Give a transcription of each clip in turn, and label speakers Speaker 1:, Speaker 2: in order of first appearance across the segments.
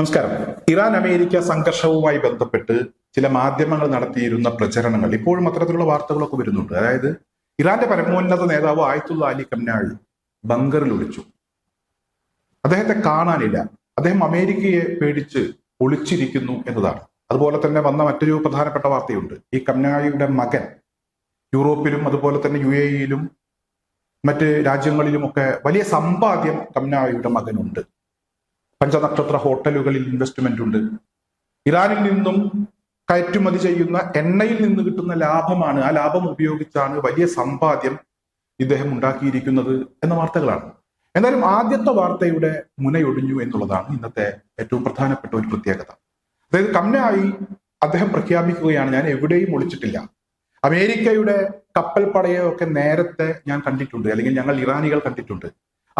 Speaker 1: നമസ്കാരം. Iran America സംഘർഷവുമായി ബന്ധപ്പെട്ട് ചില മാധ്യമങ്ങൾ നടത്തിയിരുന്ന പ്രചരണങ്ങൾ ഇപ്പോഴും അത്തരത്തിലുള്ള വാർത്തകളൊക്കെ വരുന്നുണ്ട്. അതായത് ഇറാന്റെ പരമോന്നത നേതാവ് ആയത്തുള്ള അലി കമ്നാൾ ബങ്കറിൽ ഒളിച്ചു. അദ്ദേഹത്തെ കാണാനില്ല. അദ്ദേഹം അമേരിക്കയെ പേടിച്ച് ഒളിച്ചിരിക്കുന്നു എന്നതാണ്. അതുപോലെ തന്നെ വന്ന മറ്റൊരു പ്രധാനപ്പെട്ട വാർത്തയുണ്ട്. ഈ കംനാഴിയുടെ മകൻ യൂറോപ്പിലും അതുപോലെ തന്നെ യു എ ഇയിലും മറ്റ് രാജ്യങ്ങളിലുമൊക്കെ വലിയ സമ്പാദ്യം കംനാഴിയുടെ മകനുണ്ട്. പഞ്ചനക്ഷത്ര ഹോട്ടലുകളിൽ ഇൻവെസ്റ്റ്മെന്റ് ഉണ്ട്. ഇറാനിൽ നിന്നും കയറ്റുമതി ചെയ്യുന്ന എണ്ണയിൽ നിന്ന് കിട്ടുന്ന ലാഭമാണ് ആ ലാഭം ഉപയോഗിച്ചാണ് വലിയ സമ്പാദ്യം ഇദ്ദേഹം ഉണ്ടാക്കിയിരിക്കുന്നത് എന്ന വാർത്തകളാണ്. എന്നാലും ആദ്യത്തെ വാർത്തയുടെ മുനയൊടിഞ്ഞു എന്നുള്ളതാണ് ഇന്നത്തെ ഏറ്റവും പ്രധാനപ്പെട്ട ഒരു പ്രത്യേകത. അതായത് കമ്നായി അദ്ദേഹം പ്രഖ്യാപിക്കുകയാണ് ഞാൻ എവിടെയും ഒളിച്ചിട്ടില്ല. അമേരിക്കയുടെ കപ്പൽ പടയൊക്കെ നേരത്തെ ഞാൻ കണ്ടിട്ടുണ്ട് അല്ലെങ്കിൽ ഞങ്ങൾ ഇറാനികൾ കണ്ടിട്ടുണ്ട്.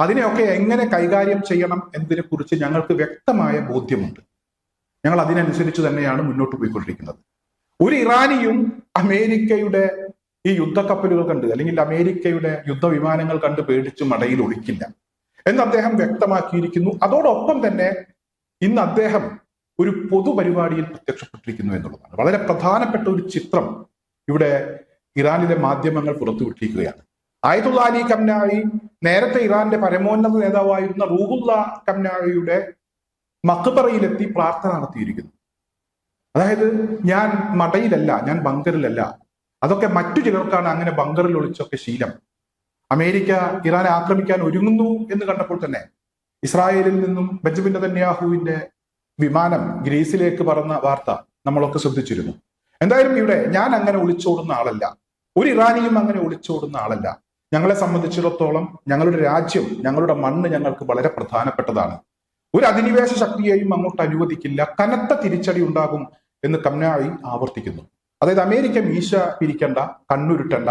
Speaker 1: അതിനെയൊക്കെ എങ്ങനെ കൈകാര്യം ചെയ്യണം എന്നതിനെ കുറിച്ച് ഞങ്ങൾക്ക് വ്യക്തമായ ബോധ്യമുണ്ട്. ഞങ്ങൾ അതിനനുസരിച്ച് തന്നെയാണ് മുന്നോട്ട് പോയിക്കൊണ്ടിരിക്കുന്നത്. ഒരു ഇറാനിയും അമേരിക്കയുടെ ഈ യുദ്ധക്കപ്പലുകൾ കണ്ട് അല്ലെങ്കിൽ അമേരിക്കയുടെ യുദ്ധവിമാനങ്ങൾ കണ്ട് പേടിച്ച് മടയിൽ ഒളിക്കില്ല എന്ന് അദ്ദേഹം വ്യക്തമാക്കിയിരിക്കുന്നു. അതോടൊപ്പം തന്നെ ഇന്ന് അദ്ദേഹം ഒരു പൊതുപരിപാടിയിൽ പ്രത്യക്ഷപ്പെട്ടിരിക്കുന്നു എന്നുള്ളതാണ്. വളരെ പ്രധാനപ്പെട്ട ഒരു ചിത്രം ഇവിടെ ഇറാനിലെ മാധ്യമങ്ങൾ പുറത്തുവിട്ടിരിക്കുകയാണ്. ആയതുള്ള അലി കംനായി നേരത്തെ ഇറാന്റെ പരമോന്നത നേതാവായിരുന്ന റൂഹുല്ല കംനാഴിയുടെ മക്ബറയിലെത്തി പ്രാർത്ഥന നടത്തിയിരിക്കുന്നു. അതായത് ഞാൻ മടയിലല്ല ഞാൻ ബങ്കറിലല്ല. അതൊക്കെ മറ്റു ചിലർക്കാണ് അങ്ങനെ ബങ്കറിൽ ഒളിച്ചൊക്കെ ശീലം. അമേരിക്ക ഇറാനെ ആക്രമിക്കാൻ ഒരുങ്ങുന്നു എന്ന് കണ്ടപ്പോൾ തന്നെ ഇസ്രായേലിൽ നിന്നും ബെഞ്ചമിൻ നെതന്യാഹുവിന്റെ വിമാനം ഗ്രീസിലേക്ക് പറന്ന വാർത്ത നമ്മളൊക്കെ ശ്രദ്ധിച്ചിരുന്നു. എന്തായാലും ഇവിടെ ഞാൻ അങ്ങനെ ഒളിച്ചോടുന്ന ആളല്ല. ഒരു ഇറാനിയും അങ്ങനെ ഒളിച്ചോടുന്ന ആളല്ല. ഞങ്ങളെ സംബന്ധിച്ചിടത്തോളം ഞങ്ങളുടെ രാജ്യം ഞങ്ങളുടെ മണ്ണ് ഞങ്ങൾക്ക് വളരെ പ്രധാനപ്പെട്ടതാണ്. ഒരു അധിനിവേശ ശക്തിയെയും അങ്ങോട്ട് അനുവദിക്കില്ല. കനത്ത തിരിച്ചടി ഉണ്ടാകും എന്ന് കമ്നായി ആവർത്തിക്കുന്നു. അതായത് അമേരിക്ക മീശ പിരിക്കണ്ട കണ്ണുരുട്ടണ്ട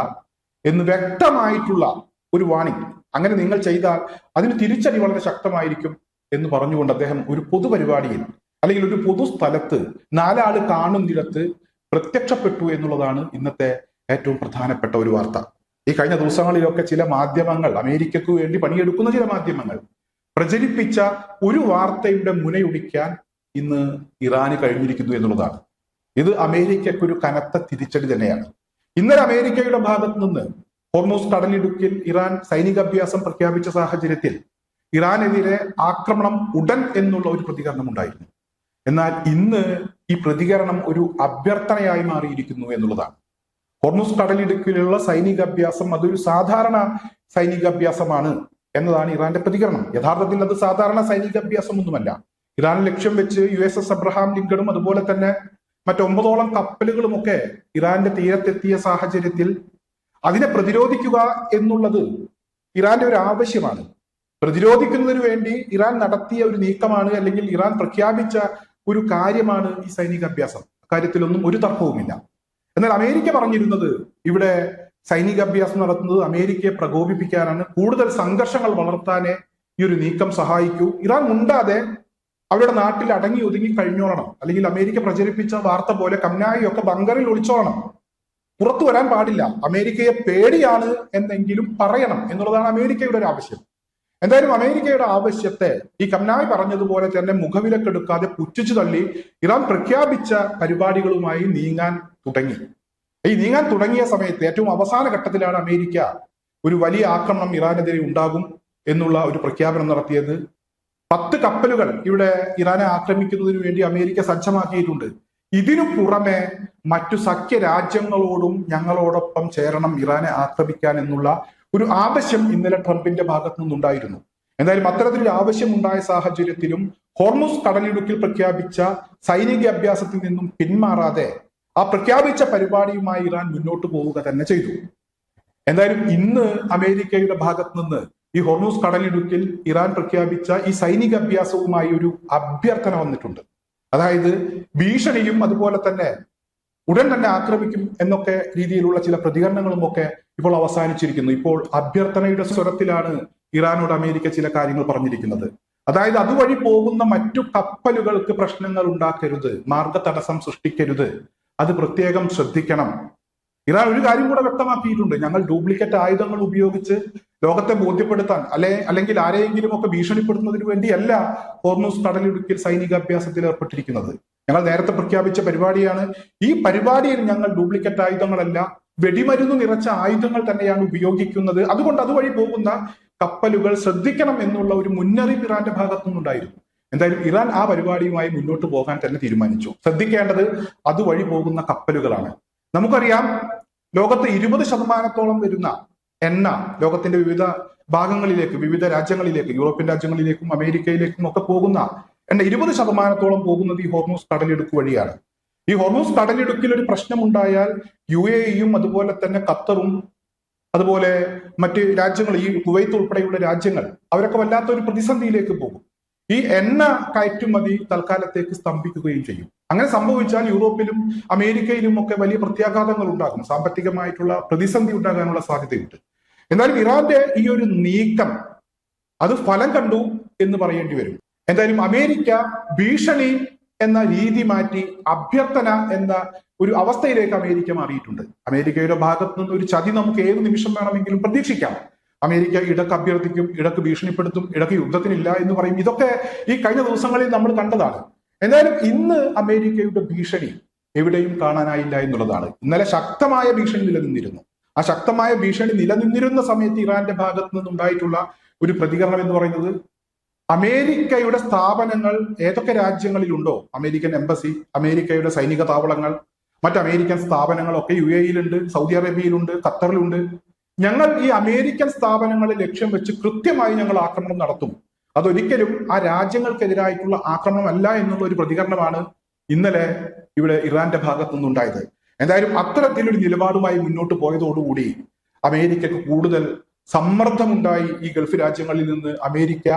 Speaker 1: എന്ന് വ്യക്തമായിട്ടുള്ള ഒരു വാണി അങ്ങനെ നിങ്ങൾ ചെയ്താൽ അതിന് തിരിച്ചടി വളരെ ശക്തമായിരിക്കും എന്ന് പറഞ്ഞുകൊണ്ട് അദ്ദേഹം ഒരു പൊതുപരിപാടിയിൽ അല്ലെങ്കിൽ ഒരു പൊതു സ്ഥലത്ത് നാലാൾ കാണുന്നിടത്ത് പ്രത്യക്ഷപ്പെട്ടു എന്നുള്ളതാണ് ഇന്നത്തെ ഏറ്റവും പ്രധാനപ്പെട്ട ഒരു വാർത്ത. ഈ കഴിഞ്ഞ ദിവസങ്ങളിലൊക്കെ ചില മാധ്യമങ്ങൾ അമേരിക്കക്ക് വേണ്ടി പണിയെടുക്കുന്ന ചില മാധ്യമങ്ങൾ പ്രചരിപ്പിച്ച ഒരു വാർത്തയുടെ മുനയൊടിക്കാൻ ഇന്ന് ഇറാന് കഴിഞ്ഞിരിക്കുന്നു എന്നുള്ളതാണ്. ഇത് അമേരിക്കയ്ക്ക് ഒരു കനത്ത തിരിച്ചടി തന്നെയാണ്. ഇന്നലെ അമേരിക്കയുടെ ഭാഗത്ത് നിന്ന് ഹോർമോസ് കടലിടുക്കിൽ ഇറാൻ സൈനിക അഭ്യാസം പ്രഖ്യാപിച്ച സാഹചര്യത്തിൽ ഇറാനെതിരെ ആക്രമണം ഉടൻ എന്നുള്ള ഒരു പ്രതികരണം ഉണ്ടായിരുന്നു. എന്നാൽ ഇന്ന് ഈ പ്രതികരണം ഒരു അഭ്യർത്ഥനയായി മാറിയിരിക്കുന്നു എന്നുള്ളതാണ്. ഹോർമുസ് കടലിടുക്കിലുള്ള സൈനിക അഭ്യാസം അതൊരു സാധാരണ സൈനിക അഭ്യാസമാണ് എന്നതാണ് ഇറാന്റെ പ്രതികരണം. യഥാർത്ഥത്തിൽ അത് സാധാരണ സൈനികാഭ്യാസം ഒന്നുമല്ല ഇറാൻ ലക്ഷ്യം വെച്ച് യു എസ് എസ് അബ്രഹാം ലിങ്കണും അതുപോലെ തന്നെ മറ്റൊമ്പതോളം കപ്പലുകളുമൊക്കെ ഇറാന്റെ തീരത്തെത്തിയ സാഹചര്യത്തിൽ അതിനെ പ്രതിരോധിക്കുക എന്നുള്ളത് ഇറാന്റെ ഒരു ആവശ്യമാണ്. പ്രതിരോധിക്കുന്നതിന് വേണ്ടി ഇറാൻ നടത്തിയ ഒരു നീക്കമാണ് അല്ലെങ്കിൽ ഇറാൻ പ്രഖ്യാപിച്ച ഒരു കാര്യമാണ് ഈ സൈനിക അഭ്യാസം കാര്യത്തിലൊന്നും ഒരു തർക്കവുമില്ല. എന്നാൽ അമേരിക്ക പറഞ്ഞിരുന്നത് ഇവിടെ സൈനിക അഭ്യാസം നടത്തുന്നത് അമേരിക്കയെ പ്രകോപിപ്പിക്കാനാണ്. കൂടുതൽ സംഘർഷങ്ങൾ വളർത്താനേ ഈ ഒരു നീക്കം സഹായിക്കൂ. ഇറാൻ മുണ്ടാതെ അവരുടെ നാട്ടിൽ അടങ്ങി ഒതുങ്ങി കഴിഞ്ഞോളണം. അല്ലെങ്കിൽ അമേരിക്ക പ്രചരിപ്പിച്ച വാർത്ത പോലെ കമ്നായിയൊക്കെ ബങ്കറിൽ ഒളിച്ചോളണം പുറത്തു വരാൻ പാടില്ല. അമേരിക്കയെ പേടിയാണ് എന്നെങ്കിലും പറയണം എന്നുള്ളതാണ് അമേരിക്കയുടെ ഒരു ആവശ്യം. എന്തായാലും അമേരിക്കയുടെ ആവശ്യത്തെ ഈ കമനായി പറഞ്ഞതുപോലെ തന്നെ മുഖവിലക്കെടുക്കാതെ പുച്ഛിച്ചു തള്ളി ഇറാൻ പ്രഖ്യാപിച്ച പരിപാടികളുമായി നീങ്ങാൻ തുടങ്ങി. ഈ നീങ്ങാൻ തുടങ്ങിയ സമയത്ത് ഏറ്റവും അവസാന ഘട്ടത്തിലാണ് അമേരിക്ക ഒരു വലിയ ആക്രമണം ഇറാനെതിരെ ഉണ്ടാകും എന്നുള്ള ഒരു പ്രഖ്യാപനം നടത്തിയത്. പത്ത് കപ്പലുകൾ ഇവിടെ ഇറാനെ ആക്രമിക്കുന്നതിന് വേണ്ടി അമേരിക്ക സജ്ജമാക്കിയിട്ടുണ്ട്. ഇതിനു പുറമെ മറ്റു സഖ്യ രാജ്യങ്ങളോടും ഞങ്ങളോടൊപ്പം ചേരണം ഇറാനെ ആക്രമിക്കാൻ എന്നുള്ള ഒരു ആവശ്യം ഇന്നലെ ട്രംപിന്റെ ഭാഗത്തു നിന്നുണ്ടായിരുന്നു. എന്തായാലും അത്തരത്തിലൊരു ആവശ്യം ഉണ്ടായ സാഹചര്യത്തിലും ഹോർമുസ് കടലിടുക്കിൽ പ്രഖ്യാപിച്ച സൈനിക അഭ്യാസത്തിൽ നിന്നും പിന്മാറാതെ ആ പ്രഖ്യാപിച്ച പരിപാടിയുമായി ഇറാൻ മുന്നോട്ട് പോവുക തന്നെ ചെയ്തു. എന്തായാലും ഇന്ന് അമേരിക്കയുടെ ഭാഗത്ത് നിന്ന് ഈ ഹോർമൂസ് കടലിടുക്കിൽ ഇറാൻ പ്രഖ്യാപിച്ച ഈ സൈനിക അഭ്യാസവുമായി ഒരു അഭ്യർത്ഥന വന്നിട്ടുണ്ട്. അതായത് ഭീഷണിയും അതുപോലെ തന്നെ ഉടൻ തന്നെ ആക്രമിക്കും എന്നൊക്കെ രീതിയിലുള്ള ചില പ്രതികരണങ്ങളും ഒക്കെ ഇപ്പോൾ അവസാനിച്ചിരിക്കുന്നു. ഇപ്പോൾ അഭ്യർത്ഥനയുടെ സ്വരത്തിലാണ് ഇറാനോട് അമേരിക്ക ചില കാര്യങ്ങൾ പറഞ്ഞിരിക്കുന്നത്. അതായത് അതുവഴി പോകുന്ന മറ്റു കപ്പലുകൾക്ക് പ്രശ്നങ്ങൾ ഉണ്ടാക്കരുത് മാർഗ തടസ്സം സൃഷ്ടിക്കരുത്. അത് പ്രത്യേകം ശ്രദ്ധിക്കണം. ഇറാൻ ഒരു കാര്യം കൂടെ വ്യക്തമാക്കിയിട്ടുണ്ട്. ഞങ്ങൾ ഡ്യൂപ്ലിക്കേറ്റ് ആയുധങ്ങൾ ഉപയോഗിച്ച് ലോകത്തെ ബോധ്യപ്പെടുത്താൻ അല്ലെ അല്ലെങ്കിൽ ആരെയെങ്കിലും ഒക്കെ ഭീഷണിപ്പെടുത്തുന്നതിന് വേണ്ടിയല്ല ഹോർമൂസ് കടലിടുക്കിൽ സൈനിക അഭ്യാസത്തിൽ ഏർപ്പെട്ടിരിക്കുന്നത്. ഞങ്ങൾ നേരത്തെ പ്രഖ്യാപിച്ച പരിപാടിയാണ്. ഈ പരിപാടിയിൽ ഞങ്ങൾ ഡ്യൂപ്ലിക്കേറ്റ് ആയുധങ്ങളല്ല വെടിമരുന്ന് നിറച്ച ആയുധങ്ങൾ തന്നെയാണ് ഉപയോഗിക്കുന്നത്. അതുകൊണ്ട് അതുവഴി പോകുന്ന കപ്പലുകൾ ശ്രദ്ധിക്കണം എന്നുള്ള ഒരു മുന്നറിയിപ്പ് ഇറാന്റെ ഭാഗത്തു നിന്നുണ്ടായിരുന്നു. എന്തായാലും ഇറാൻ ആ പരിപാടിയുമായി മുന്നോട്ട് പോകാൻ തന്നെ തീരുമാനിച്ചു. ശ്രദ്ധിക്കേണ്ടത് അതുവഴി പോകുന്ന കപ്പലുകളാണ്. നമുക്കറിയാം ലോകത്ത് ഇരുപത് ശതമാനത്തോളം വരുന്ന എണ്ണ ലോകത്തിന്റെ വിവിധ ഭാഗങ്ങളിലേക്ക് വിവിധ രാജ്യങ്ങളിലേക്ക് യൂറോപ്യൻ രാജ്യങ്ങളിലേക്കും അമേരിക്കയിലേക്കും ഒക്കെ പോകുന്ന എണ്ണ ഇരുപത് ശതമാനത്തോളം പോകുന്നത് ഈ ഹോർമോസ് കടലിടുക്ക് വഴിയാണ്. ഈ ഹോർമോസ് കടലിടുക്കിൽ ഒരു പ്രശ്നമുണ്ടായാൽ യു എ ഇയും അതുപോലെ തന്നെ ഖത്തറും അതുപോലെ മറ്റ് രാജ്യങ്ങൾ ഈ കുവൈത്ത് ഉൾപ്പെടെയുള്ള രാജ്യങ്ങൾ അവരൊക്കെ വല്ലാത്ത ഒരു പ്രതിസന്ധിയിലേക്ക് പോകും. ഈ എണ്ണ കയറ്റുമതി തൽക്കാലത്തേക്ക് സ്തംഭിക്കുകയും ചെയ്യും. അങ്ങനെ സംഭവിച്ചാൽ യൂറോപ്പിലും അമേരിക്കയിലും ഒക്കെ വലിയ പ്രത്യാഘാതങ്ങൾ ഉണ്ടാകും. സാമ്പത്തികമായിട്ടുള്ള പ്രതിസന്ധി ഉണ്ടാകാനുള്ള സാധ്യതയുണ്ട്. എന്നാലും ഇറാന്റെ ഈ ഒരു നീക്കം അത് ഫലം കണ്ടു എന്ന് പറയേണ്ടി വരും. എന്തായാലും അമേരിക്ക ഭീഷണി എന്ന രീതി മാറ്റി അഭ്യർത്ഥന എന്ന ഒരു അവസ്ഥയിലേക്ക് അമേരിക്ക മാറിയിട്ടുണ്ട്. അമേരിക്കയുടെ ഭാഗത്തു നിന്ന് ഒരു ചതി നമുക്ക് ഏത് നിമിഷം വേണമെങ്കിലും പ്രതീക്ഷിക്കാം. അമേരിക്ക ഇടയ്ക്ക് അഭ്യർത്ഥിക്കും ഇടയ്ക്ക് ഭീഷണിപ്പെടുത്തും ഇടയ്ക്ക് യുദ്ധത്തിനില്ല എന്ന് പറയും. ഇതൊക്കെ ഈ കഴിഞ്ഞ ദിവസങ്ങളിൽ നമ്മൾ കണ്ടതാണ്. എന്തായാലും ഇന്ന് അമേരിക്കയുടെ ഭീഷണി എവിടെയും കാണാനായില്ല എന്നുള്ളതാണ്. ഇന്നലെ ശക്തമായ ഭീഷണി നിലനിന്നിരുന്നു. ആ ശക്തമായ ഭീഷണി നിലനിന്നിരുന്ന സമയത്ത് ഇറാന്റെ ഭാഗത്തു നിന്നുണ്ടായിട്ടുള്ള ഒരു പ്രതികരണം എന്ന് പറയുന്നത് അമേരിക്കയുടെ സ്ഥാപനങ്ങൾ ഏതൊക്കെ രാജ്യങ്ങളിലുണ്ടോ? അമേരിക്കൻ എംബസി അമേരിക്കയുടെ സൈനിക താവളങ്ങൾ മറ്റ് അമേരിക്കൻ സ്ഥാപനങ്ങളൊക്കെ യു എയിലുണ്ട് സൗദി അറേബ്യയിലുണ്ട് ഖത്തറിലുണ്ട്. ഞങ്ങൾ ഈ അമേരിക്കൻ സ്ഥാപനങ്ങളെ ലക്ഷ്യം വെച്ച് കൃത്യമായി ഞങ്ങൾ ആക്രമണം നടത്തും. അതൊരിക്കലും ആ രാജ്യങ്ങൾക്കെതിരായിട്ടുള്ള ആക്രമണമല്ല എന്നുള്ള ഒരു പ്രതികരണമാണ് ഇന്നലെ ഇവിടെ ഇറാന്റെ ഭാഗത്തു നിന്നുണ്ടായത് എന്തായാലും അത്തരത്തിലൊരു നിലപാടുമായി മുന്നോട്ട് പോയതോടുകൂടി അമേരിക്കക്ക് കൂടുതൽ സമ്മർദ്ദമുണ്ടായി ഈ ഗൾഫ് രാജ്യങ്ങളിൽ നിന്ന് അമേരിക്ക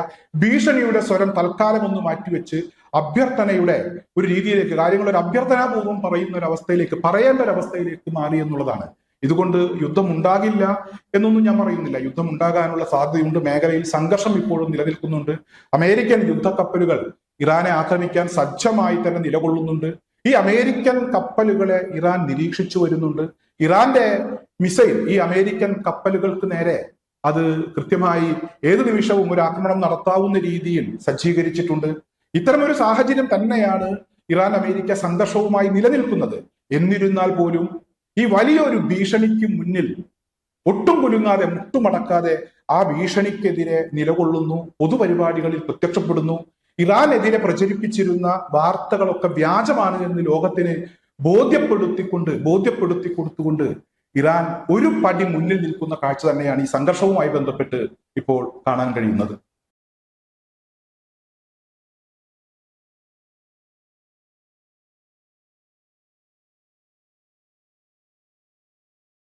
Speaker 1: ഭീഷണിയുടെ സ്വരം തൽക്കാലം ഒന്ന് മാറ്റിവെച്ച് അഭ്യർത്ഥനയുടെ ഒരു രീതിയിലേക്ക് കാര്യങ്ങൾ ഒരു അഭ്യർത്ഥനാപൂർവം പറയുന്ന ഒരു അവസ്ഥയിലേക്ക് പറയേണ്ട ഒരു അവസ്ഥയിലേക്ക് മാറി എന്നുള്ളതാണ്. ഇതുകൊണ്ട് യുദ്ധം ഉണ്ടാകില്ല എന്നൊന്നും ഞാൻ പറയുന്നില്ല. യുദ്ധം ഉണ്ടാകാനുള്ള സാധ്യതയുണ്ട്. മേഖലയിൽ സംഘർഷം ഇപ്പോഴും നിലനിൽക്കുന്നുണ്ട്. അമേരിക്കൻ യുദ്ധക്കപ്പലുകൾ ഇറാനെ ആക്രമിക്കാൻ സജ്ജമായി തന്നെ നിലകൊള്ളുന്നുണ്ട്. ഈ അമേരിക്കൻ കപ്പലുകളെ ഇറാൻ നിരീക്ഷിച്ചു വരുന്നുണ്ട്. ഇറാന്റെ മിസൈൽ ഈ അമേരിക്കൻ കപ്പലുകൾക്ക് നേരെ അത് കൃത്യമായി ഏത് നിമിഷവും ഒരു ആക്രമണം നടത്താവുന്ന രീതിയിൽ സജ്ജീകരിച്ചിട്ടുണ്ട്. ഇത്തരമൊരു സാഹചര്യം തന്നെയാണ് ഇറാൻ അമേരിക്ക സംഘർഷവുമായി നിലനിൽക്കുന്നത്. എന്നിരുന്നാൽ പോലും ഈ വലിയൊരു ഭീഷണിക്ക് മുന്നിൽ ഒട്ടും കുലുങ്ങാതെ മുട്ടുമടക്കാതെ ആ ഭീഷണിക്കെതിരെ നിലകൊള്ളുന്നു പൊതുപരിപാടികളിൽ പ്രത്യക്ഷപ്പെടുന്നു. ഇറാനെതിരെ പ്രചരിപ്പിച്ചിരുന്ന വാർത്തകളൊക്കെ വ്യാജമാണ് എന്ന് ലോകത്തിന് ബോധ്യപ്പെടുത്തിക്കൊണ്ട് ബോധ്യപ്പെടുത്തി കൊടുത്തുകൊണ്ട് ഇറാൻ ഒരു പടി മുന്നിൽ നിൽക്കുന്ന കാഴ്ച തന്നെയാണ് ഈ സംഘർഷവുമായി ബന്ധപ്പെട്ട് ഇപ്പോൾ കാണാൻ കഴിയുന്നത്.